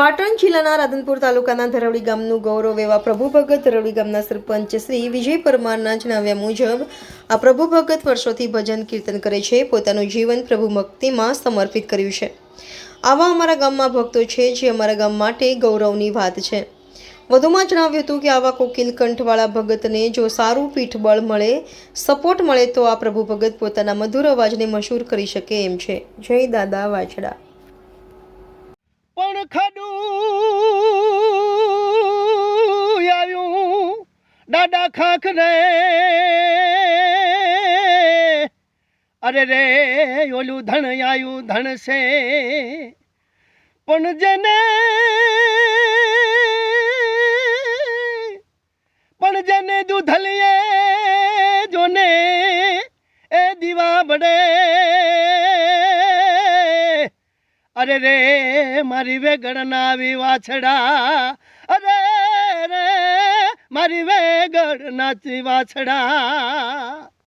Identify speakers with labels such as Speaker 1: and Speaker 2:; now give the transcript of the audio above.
Speaker 1: પાટણ જિલ્લાના રાધનપુર તાલુકાના ધરવડી ગામનું ગૌરવ એવા પ્રભુ ભગત ધરવડી ગામના સરપંચ શ્રી વિજય પરમારના જણાવ્યા મુજબ, આ પ્રભુ ભગત વર્ષોથી ભજન કીર્તન કરે છે, પોતાનું જીવન પ્રભુ ભક્તિમાં સમર્પિત કર્યું છે. આવા અમારા ગામમાં ભક્તો છે જે અમારા ગામ માટે ગૌરવની વાત છે. વધુમાં જણાવ્યું હતું કે આવા કોકિલ કંઠવાળા ભગતને જો સારું પીઠબળ મળે, સપોર્ટ મળે તો આ પ્રભુ ભગત પોતાના મધુર અવાજને મશહૂર કરી શકે એમ છે. જય દાદા વાછડા.
Speaker 2: પણ ખડું દાદા ખાખ રે અરે રે, ઓલું ધણ આયું ધણ છે. પણ જેને પણ જેને દૂધલીએ જોને, એ દીવા બડે. અરે રે, મારી વેગણના વાછડા અરે રે મારી વેગણ નાચી વાછડા.